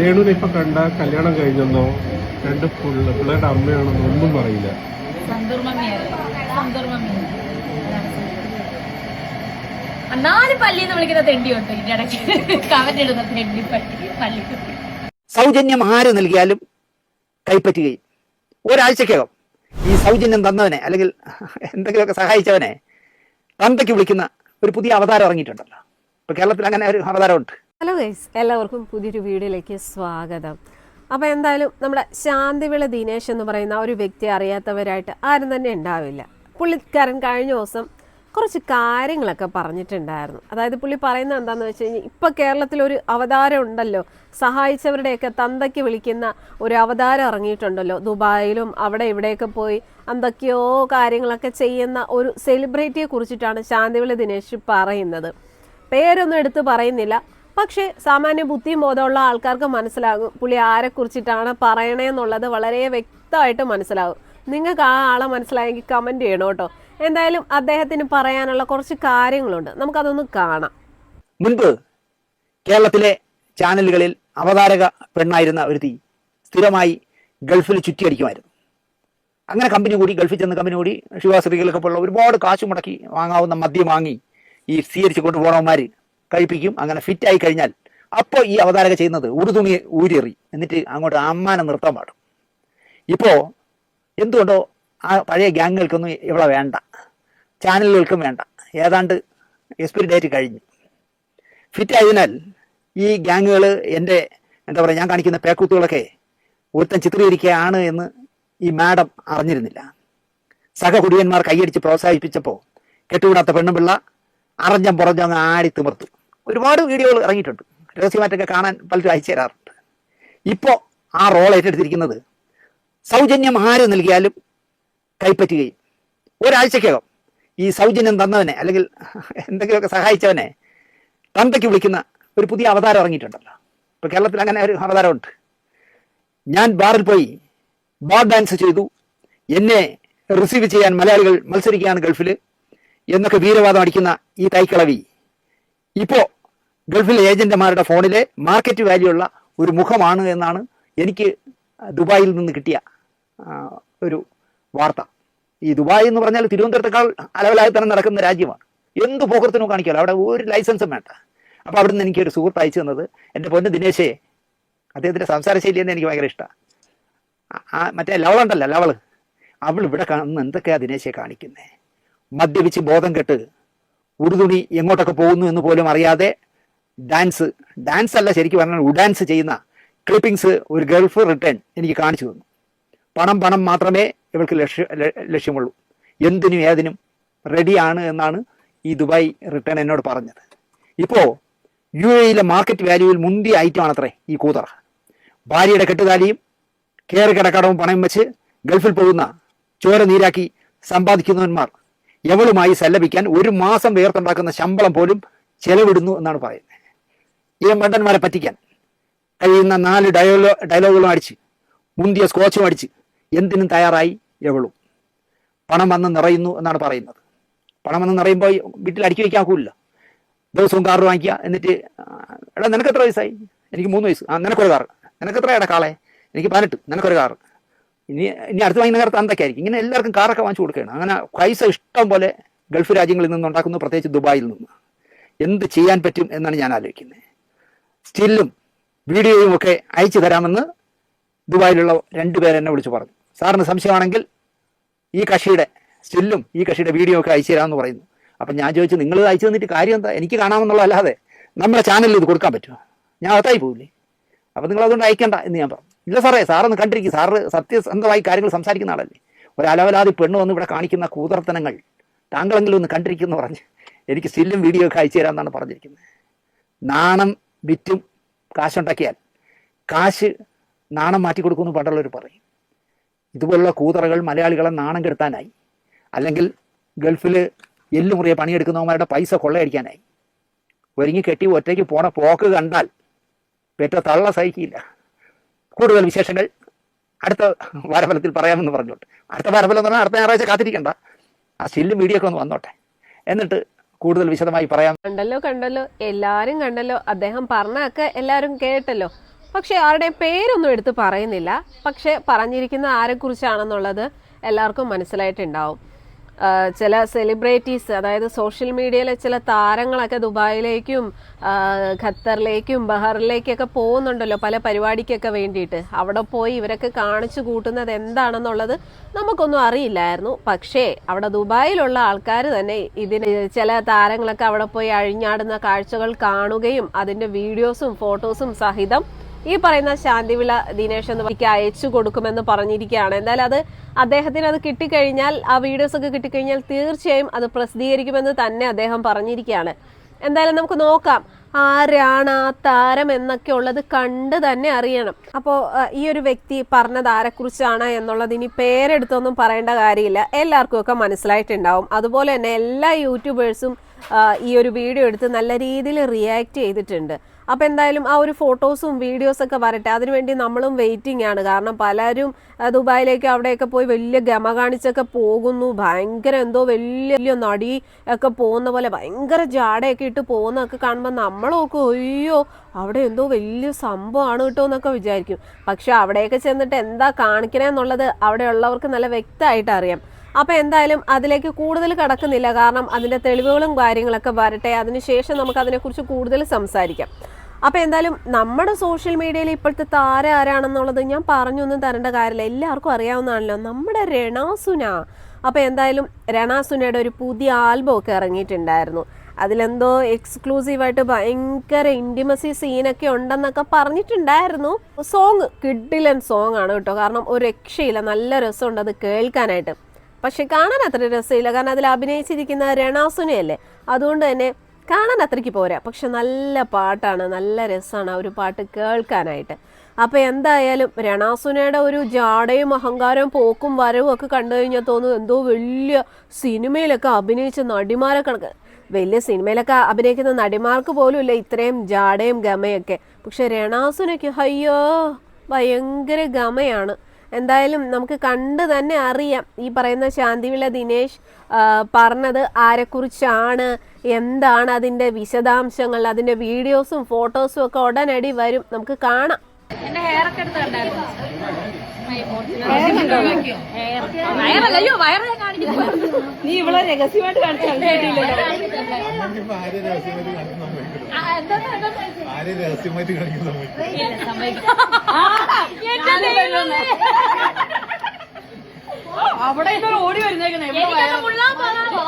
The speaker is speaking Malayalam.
രേണുവിനെ ഇപ്പൊ കണ്ട കല്യാണം കഴിഞ്ഞെന്നോ? രണ്ട് പിള്ള പിള്ളേരുടെ അമ്മയാണെന്നോ ഒന്നും പറയില്ല. സന്തൂർ മമ്മിയല്ലേ സന്തൂർ നാല് പള്ളിന്ന് വിളിക്കുന്ന ഇതിന്റെ ഇടയ്ക്ക്. തെണ്ടി പള്ളി സൗജന്യം ആര് നൽകിയാലും കൈപ്പറ്റുകയും. ഒരാഴ്ചക്കകം ഈ സൗജന്യം തന്നവനെ അല്ലെങ്കിൽ എന്തെങ്കിലുമൊക്കെ സഹായിച്ചവനെ തന്തയ്ക്ക് വിളിക്കുന്ന ഒരു പുതിയ അവതാരം ഇറങ്ങിയിട്ടുണ്ടല്ലോ. ഇപ്പൊ കേരളത്തിൽ അങ്ങനെ ഒരു അവതാരമുണ്ട്. ഹലോ ഗൈസ് എല്ലാവർക്കും പുതിയൊരു വീഡിയോയിലേക്ക് സ്വാഗതം. അപ്പോൾ എന്തായാലും നമ്മുടെ ശാന്തിവിള ദിനേശ് എന്ന് പറയുന്ന ഒരു വ്യക്തി അറിയാത്തവരായിട്ട് ആരും തന്നെ ഉണ്ടാവില്ല. പുള്ളിക്കാരൻ കഴിഞ്ഞ ദിവസം കുറച്ച് കാര്യങ്ങളൊക്കെ പറഞ്ഞിട്ടുണ്ടായിരുന്നു. അതായത് പുള്ളി പറയുന്നത് എന്താണെന്ന് വെച്ച് കഴിഞ്ഞാൽ ഇപ്പോൾ കേരളത്തിൽ ഒരു അവതാരം ഉണ്ടല്ലോ. സഹായിച്ചവരുടെയൊക്കെ തന്തയ്ക്ക് വിളിക്കുന്ന ഒരു അവതാരം ഇറങ്ങിയിട്ടുണ്ടല്ലോ. ദുബായിലും അവിടെ ഇവിടെയൊക്കെ പോയി എന്തൊക്കെയോ കാര്യങ്ങളൊക്കെ ചെയ്യുന്ന ഒരു സെലിബ്രിറ്റിയെ കുറിച്ചിട്ടാണ് ശാന്തിവിള ദിനേശ് പറയുന്നത്. പേരൊന്നും എടുത്ത് പറയുന്നില്ല. പക്ഷേ സാമാന്യ ബുദ്ധിയും ബോധമുള്ള ആൾക്കാർക്ക് മനസ്സിലാകും. പുള്ളി ആരെ കുറിച്ചിട്ടാണ് പറയണേന്നുള്ളത് വളരെ വ്യക്തമായിട്ട് മനസ്സിലാകും. നിങ്ങൾക്ക് ആ ആളെ മനസ്സിലായെങ്കിൽ കമന്റ് ചെയ്യണം കേട്ടോ. എന്തായാലും അദ്ദേഹത്തിന് പറയാനുള്ള കുറച്ച് കാര്യങ്ങളുണ്ട്. നമുക്കതൊന്ന് കാണാം. മുൻപ് കേരളത്തിലെ ചാനലുകളിൽ അവതാരക പെണ്ണായിരുന്ന ഒരു തീ സ്ഥിരമായി ഗൾഫിൽ ചുറ്റിയടിക്കുമായിരുന്നു. അങ്ങനെ കമ്പനി കൂടി ഗൾഫിൽ ചെന്ന കമ്പനി കൂടി ശിവാസ്ത്രീകളൊക്കെ പോലുള്ള ഒരുപാട് കാശ് മുടക്കി വാങ്ങാവുന്ന മദ്യം വാങ്ങി ഈ സ്വീകരിച്ചു കൊണ്ടുപോകണവന്മാർ കഴിപ്പിക്കും അങ്ങനെ ഫിറ്റ് ആയി കഴിഞ്ഞാൽ അപ്പോൾ ഈ അവതാരക ചെയ്യുന്നത് ഉടുതുണി ഊരിയെറി. എന്നിട്ട് അങ്ങോട്ട് അമ്മാനെ നൃത്തം പാടും. ഇപ്പോൾ എന്തുകൊണ്ടോ ആ പഴയ ഗ്യാങ്ങുകൾക്കൊന്നും ഇവിടെ വേണ്ട. ചാനലുകൾക്കും വേണ്ട. ഏതാണ്ട് എക്സ്പിരി ഡേറ്റ് കഴിഞ്ഞു. ഫിറ്റ് ആയതിനാൽ ഈ ഗ്യാങ്ങുകൾ എന്റെ എന്താ പറയുക ഞാൻ കാണിക്കുന്ന പേക്കൂത്തുകളൊക്കെ ഒരുത്തൻ ചിത്രീകരിക്കുകയാണ് എന്ന് ഈ മാഡം അറിഞ്ഞിരുന്നില്ല. സഹകുടിയന്മാർ കൈയടിച്ച് പ്രോത്സാഹിപ്പിച്ചപ്പോൾ കെട്ടുകൂടാത്ത പെണ്ണുപിള്ള അറഞ്ഞം പുറഞ്ഞങ്ങ് ആടി തിമിർത്തു. ഒരുപാട് വീഡിയോകൾ ഇറങ്ങിയിട്ടുണ്ട്. രഹസ്യമായിട്ടൊക്കെ കാണാൻ പലരും അയച്ചു തരാറുണ്ട്. ഇപ്പോൾ ആ റോൾ ഏറ്റെടുത്തിരിക്കുന്നത് സൗജന്യം ആര് നൽകിയാലും കൈപ്പറ്റുകയും ഒരാഴ്ചക്കകം ഈ സൗജന്യം തന്നവനെ അല്ലെങ്കിൽ എന്തെങ്കിലുമൊക്കെ സഹായിച്ചവനെ തന്തയ്ക്ക് വിളിക്കുന്ന ഒരു പുതിയ അവതാരം ഇറങ്ങിയിട്ടുണ്ടല്ലോ. ഇപ്പൊ കേരളത്തിൽ അങ്ങനെ ഒരു അവതാരമുണ്ട്. ഞാൻ ബാറിൽ പോയി ബാർ ഡാൻസ് ചെയ്തു. എന്നെ റിസീവ് ചെയ്യാൻ മലയാളികൾ മത്സരിക്കുകയാണ് ഗൾഫിൽ എന്നൊക്കെ വീരവാദം അടിക്കുന്ന ഈ തൈക്കളവി ഇപ്പോ ഗൾഫിലെ ഏജന്റുമാരുടെ ഫോണിലെ മാർക്കറ്റ് വാല്യൂ ഉള്ള ഒരു മുഖമാണ് എന്നാണ് എനിക്ക് ദുബായിൽ നിന്ന് കിട്ടിയ ഒരു വാർത്ത. ഈ ദുബായ് എന്ന് പറഞ്ഞാൽ തിരുവനന്തപുരത്തേക്കാൾ അലവലായി തന്നെ നടക്കുന്ന രാജ്യമാണ്. എന്ത് പോക്കത്തിനും കാണിക്കാമല്ലോ. അവിടെ ഒരു ലൈസൻസും വേണ്ട. അപ്പോൾ അവിടെ എനിക്ക് ഒരു സുഹൃത്ത് അയച്ചു തന്നത് എന്റെ പൊന്ന് ദിനേശേ അദ്ദേഹത്തിന്റെ സംസാര ശൈലി തന്നെ എനിക്ക് ഭയങ്കര ഇഷ്ടമാണ് മറ്റേ ലവളുണ്ടല്ലോ ലവൾ അവൾ ഇവിടെ കാണുന്ന എന്തൊക്കെയാ ദിനേശെ കാണിക്കുന്നത് മദ്യപിച്ച് ബോധം കെട്ട് ഉടുതുണി എങ്ങോട്ടൊക്കെ പോകുന്നു എന്ന് പോലും അറിയാതെ ഡാൻസ് ഡാൻസ് അല്ല ശരിക്കും പറഞ്ഞാൽ ഉഡാൻസ് ചെയ്യുന്ന ക്ലിപ്പിംഗ്സ് ഒരു ഗൾഫ് റിട്ടേൺ എനിക്ക് കാണിച്ചു തന്നു. പണം പണം മാത്രമേ ഇവൾക്ക് ലക്ഷ്യ ലക്ഷ്യമുള്ളൂ. എന്തിനും ഏതിനും റെഡിയാണ് എന്നാണ് ഈ ദുബായ് റിട്ടേൺ എന്നോട് പറഞ്ഞത്. ഇപ്പോൾ യു എയിലെ മാർക്കറ്റ് വാല്യൂവിൽ മുന്തിയ ഐറ്റമാണ് അത്രേ ഈ കൂതറ. ഭാര്യയുടെ കെട്ടുതാലിയും കയറി കിടക്കടവും പണയം വെച്ച് ഗൾഫിൽ പോകുന്ന ചോര നീരാക്കി സമ്പാദിക്കുന്നവന്മാർ എവളുമായി സല്ലപിക്കാൻ ഒരു മാസം വേർത്തുണ്ടാക്കുന്ന ശമ്പളം പോലും ചെലവിടുന്നു എന്നാണ് പറയുന്നത്. ഈ മണ്ടന്മാരെ പറ്റിക്കാൻ കഴിയുന്ന നാല് ഡയലോ ഡയലോഗുകളും അടിച്ച് മുന്തിയ സ്കോച്ചും അടിച്ച് എന്തിനും തയ്യാറായി എവളും. പണം വന്ന് നിറയുന്നു എന്നാണ് പറയുന്നത്. പണം വന്ന് നിറയുമ്പോൾ വീട്ടിൽ അടുക്കി വയ്ക്കാൻ ഒക്കില്ല ദിവസവും കാറ് വാങ്ങിക്കുക എന്നിട്ട് എടാ നിനക്ക് എത്ര വയസ്സായി? എനിക്ക് മൂന്ന് വയസ്സ്. ആ നിനക്കൊരു കാറ്. നിനക്ക് എത്ര എടാ കാളെ? എനിക്ക് പതിനെട്ട്. നിനക്കൊരു കാറ്. ഇനി ഇനി അടുത്ത വാങ്ങുന്ന കാലത്ത് എന്തൊക്കെയായിരിക്കും ഇങ്ങനെ എല്ലാവർക്കും കാറൊക്കെ വാങ്ങിച്ചു കൊടുക്കുകയാണ്. അങ്ങനെ പൈസ ഇഷ്ടം പോലെ ഗൾഫ് രാജ്യങ്ങളിൽ നിന്ന് ഉണ്ടാക്കുന്നു പ്രത്യേകിച്ച് ദുബായിൽ നിന്ന്. എന്ത് ചെയ്യാൻ പറ്റും എന്നാണ് ഞാൻ ആലോചിക്കുന്നത്. സ്റ്റില്ലും വീഡിയോയും ഒക്കെ അയച്ചു തരാമെന്ന് ദുബായിലുള്ള രണ്ടുപേർ എന്നെ വിളിച്ചു പറഞ്ഞു. സാറിന് സംശയമാണെങ്കിൽ ഈ കക്ഷിയുടെ സ്റ്റില്ലും ഈ കക്ഷിയുടെ വീഡിയോ ഒക്കെ അയച്ചു തരാമെന്ന് പറയുന്നു. അപ്പം ഞാൻ ചോദിച്ചു നിങ്ങൾ അയച്ചു തന്നിട്ട് കാര്യം എന്താ? എനിക്ക് കാണാമെന്നുള്ള അല്ലാതെ നമ്മുടെ ചാനലിൽ ഇത് കൊടുക്കാൻ പറ്റുമോ? ഞാൻ അകത്തായി പോകില്ലേ അപ്പം നിങ്ങൾ അതുകൊണ്ട് അയക്കണ്ട എന്ന് ഞാൻ പറഞ്ഞു. ഇല്ല സാറേ സാറൊന്ന് കണ്ടിരിക്കും. സാറ് സത്യസന്ധമായി കാര്യങ്ങൾ സംസാരിക്കുന്ന ആളല്ലേ. ഒരലവലാതി പെണ്ണ് വന്ന് ഇവിടെ കാണിക്കുന്ന കൂതർത്തനങ്ങൾ താങ്കളെങ്കിലും ഒന്ന് കണ്ടിരിക്കുന്നു പറഞ്ഞ് എനിക്ക് സ്റ്റില്ലും വീഡിയോ ഒക്കെ അയച്ചു തരാമെന്നാണ് പറഞ്ഞിരിക്കുന്നത്. നാണം വിറ്റും കാശുണ്ടാക്കിയാൽ കാശ് നാണം മാറ്റി കൊടുക്കുമെന്ന് പണ്ടുള്ളവർ പറയും. ഇതുപോലുള്ള കൂതറകൾ മലയാളികളെ നാണം കെടുത്താനായി അല്ലെങ്കിൽ ഗൾഫിൽ എല്ലുമുറിയെ പണിയെടുക്കുന്നവന്മാരുടെ പൈസ കൊള്ളയടിക്കാനായി. ഒരുങ്ങി കെട്ടി ഒറ്റയ്ക്ക് പോണ പോക്ക് കണ്ടാൽ പെറ്റ തള്ള സഹിക്കില്ല. കൂടുതൽ വിശേഷങ്ങൾ അടുത്ത വാരഫലത്തിൽ പറയാമെന്ന് പറഞ്ഞോട്ടെ അടുത്ത വാരഫലം എന്ന് പറഞ്ഞാൽ അടുത്ത ഞായറാഴ്ച കാത്തിരിക്കണ്ട. ആ സ്റ്റില്ലും വീഡിയോ ഒക്കെ ഒന്ന് വന്നോട്ടെ. എന്നിട്ട് കൂടുതൽ വിശദമായി പറയാം. കണ്ടല്ലോ കണ്ടല്ലോ. എല്ലാരും കണ്ടല്ലോ. അദ്ദേഹം പറഞ്ഞൊക്കെ എല്ലാരും കേട്ടല്ലോ. പക്ഷെ ആരുടെ പേരൊന്നും എടുത്ത് പറയുന്നില്ല. പക്ഷെ പറഞ്ഞിരിക്കുന്ന ആരെക്കുറിച്ചാണെന്നുള്ളത് എല്ലാവർക്കും മനസ്സിലായിട്ടുണ്ടാവും. ചില സെലിബ്രിറ്റീസ് അതായത് സോഷ്യൽ മീഡിയയിലെ ചില താരങ്ങളൊക്കെ ദുബായിലേക്കും ഖത്തറിലേക്കും ബഹറിലേക്കൊക്കെ പോകുന്നുണ്ടല്ലോ പല പരിപാടിക്കൊക്കെ വേണ്ടിയിട്ട്. അവിടെ പോയി ഇവരൊക്കെ കാണിച്ചു കൂട്ടുന്നത് എന്താണെന്നുള്ളത് നമുക്കൊന്നും അറിയില്ലായിരുന്നു. പക്ഷേ അവിടെ ദുബായിലുള്ള ആൾക്കാർ തന്നെ ഇതിന് ചില താരങ്ങളൊക്കെ അവിടെ പോയി അഴിഞ്ഞാടുന്ന കാഴ്ചകൾ കാണുകയും അതിന്റെ വീഡിയോസും ഫോട്ടോസും സഹിതം ഈ പറയുന്ന ശാന്തിവിള ദിനേശ് എന്ന് എനിക്ക് അയച്ചു കൊടുക്കുമെന്ന് പറഞ്ഞിരിക്കുകയാണ്. എന്തായാലും അത് അദ്ദേഹത്തിന് അത് കിട്ടിക്കഴിഞ്ഞാൽ ആ വീഡിയോസ് ഒക്കെ കിട്ടിക്കഴിഞ്ഞാൽ തീർച്ചയായും അത് പ്രസിദ്ധീകരിക്കുമെന്ന് തന്നെ അദ്ദേഹം പറഞ്ഞിരിക്കുകയാണ്. എന്തായാലും നമുക്ക് നോക്കാം ആരാണ് ആ താരം എന്നൊക്കെ ഉള്ളത് കണ്ട് തന്നെ അറിയണം. അപ്പോൾ ഈ ഒരു വ്യക്തി പറഞ്ഞത് ആരെക്കുറിച്ചാണ് എന്നുള്ളത് ഇനി പേരെടുത്തൊന്നും പറയേണ്ട കാര്യമില്ല. എല്ലാവർക്കും ഒക്കെ മനസ്സിലായിട്ടുണ്ടാവും. അതുപോലെ തന്നെ എല്ലാ യൂട്യൂബേഴ്സും ഈ ഒരു വീഡിയോ എടുത്ത് നല്ല രീതിയിൽ റിയാക്ട് ചെയ്തിട്ടുണ്ട്. അപ്പോൾ എന്തായാലും ആ ഒരു ഫോട്ടോസും വീഡിയോസൊക്കെ വരട്ടെ. അതിനുവേണ്ടി നമ്മളും വെയിറ്റിംഗ് ആണ്. കാരണം പലരും ദുബായിലേക്ക് അവിടെയൊക്കെ പോയി വലിയ ഗമ കാണിച്ചൊക്കെ പോകുന്നു. ഭയങ്കര എന്തോ വലിയ വലിയ നടി ഒക്കെ പോകുന്ന പോലെ ഭയങ്കര ജാടയൊക്കെ ഇട്ട് പോകുന്നതൊക്കെ കാണുമ്പോൾ നമ്മളൊക്കെ അയ്യോ അവിടെ എന്തോ വലിയ സംഭവമാണ് കേട്ടോ എന്നൊക്കെ വിചാരിക്കും. പക്ഷെ അവിടെയൊക്കെ ചെന്നിട്ട് എന്താ കാണിക്കണേ എന്നുള്ളത് അവിടെയുള്ളവർക്ക് നല്ല വ്യക്തമായിട്ട് അറിയാം. അപ്പോൾ എന്തായാലും അതിലേക്ക് കൂടുതൽ കടക്കുന്നില്ല. കാരണം അതിന്റെ തെളിവുകളും കാര്യങ്ങളൊക്കെ വരട്ടെ. അതിനുശേഷം നമുക്ക് അതിനെക്കുറിച്ച് കൂടുതൽ സംസാരിക്കാം. അപ്പോൾ എന്തായാലും നമ്മുടെ സോഷ്യൽ മീഡിയയിൽ ഇപ്പോഴത്തെ താര ആരാണെന്നുള്ളത് ഞാൻ പറഞ്ഞൊന്നും തരേണ്ട കാര്യമില്ല. എല്ലാവർക്കും അറിയാവുന്നതാണല്ലോ. നമ്മുടെ രണാസുന അപ്പോൾ എന്തായാലും രണാസുനയുടെ ഒരു പുതിയ ആൽബം ഒക്കെ ഇറങ്ങിയിട്ടുണ്ടായിരുന്നു. അതിലെന്തോ എക്സ്ക്ലൂസീവായിട്ട് ഭയങ്കര ഇന്റിമസി സീനൊക്കെ ഉണ്ടെന്നൊക്കെ പറഞ്ഞിട്ടുണ്ടായിരുന്നു. സോങ് കിഡിലൻ സോങ് ആണ് കേട്ടോ. കാരണം ഒരു രക്ഷയില്ല. നല്ല രസമുണ്ട് അത് കേൾക്കാനായിട്ട്. പക്ഷെ കാണാൻ അത്ര രസമില്ല. കാരണം അതിൽ അഭിനയിച്ചിരിക്കുന്ന രണാസുനയല്ലേ അതുകൊണ്ട് തന്നെ കാണാൻ അത്രയ്ക്ക് പോരാ. പക്ഷെ നല്ല പാട്ടാണ്. നല്ല രസമാണ് ആ ഒരു പാട്ട് കേൾക്കാനായിട്ട്. അപ്പോൾ എന്തായാലും രണാസുനയുടെ ഒരു ജാടയും അഹങ്കാരവും പോക്കും വരവും ഒക്കെ കണ്ടു കഴിഞ്ഞാൽ തോന്നുന്നു എന്തോ വലിയ സിനിമയിലൊക്കെ അഭിനയിച്ച നടിമാരെ കണക്ക്. വലിയ സിനിമയിലൊക്കെ അഭിനയിക്കുന്ന നടിമാർക്ക് പോലും ഇല്ല ഇത്രയും ജാടയും ഗമയൊക്കെ. പക്ഷെ രണാസുനയ്ക്ക് അയ്യോ ഭയങ്കര ഗമയാണ്. എന്തായാലും നമുക്ക് കണ്ട് തന്നെ അറിയാം. ഈ പറയുന്ന ശാന്തിവിള ദിനേശ് പറഞ്ഞത് ആരെക്കുറിച്ചാണ് എന്താണ് അതിന്റെ വിശദാംശങ്ങൾ അതിന്റെ വീഡിയോസും ഫോട്ടോസും ഒക്കെ ഉടനടി വരും. നമുക്ക് കാണാം. എടുത്ത് കണ്ടായിരുന്നു. അയ്യോ കാണിക്കുന്നു നീ ഇവിടെ രഹസ്യമായിട്ട് കാണിച്ചു ഇപ്പൊ ആരെ രഹസ്യമായിട്ട് കാണിക്കാൻ സമ്മതിക്കില്ല ആ, എന്താണ് എന്താണ്? ആരെ രഹസ്യമായിട്ട് കാണിക്കാൻ സമ്മതിക്കില്ല. ഇല്ല, സമ്മതിക്കില്ല. എന്റെ ദൈവമേ. അവിടെ ഇപ്പൊ ഓടി പോകാമോ?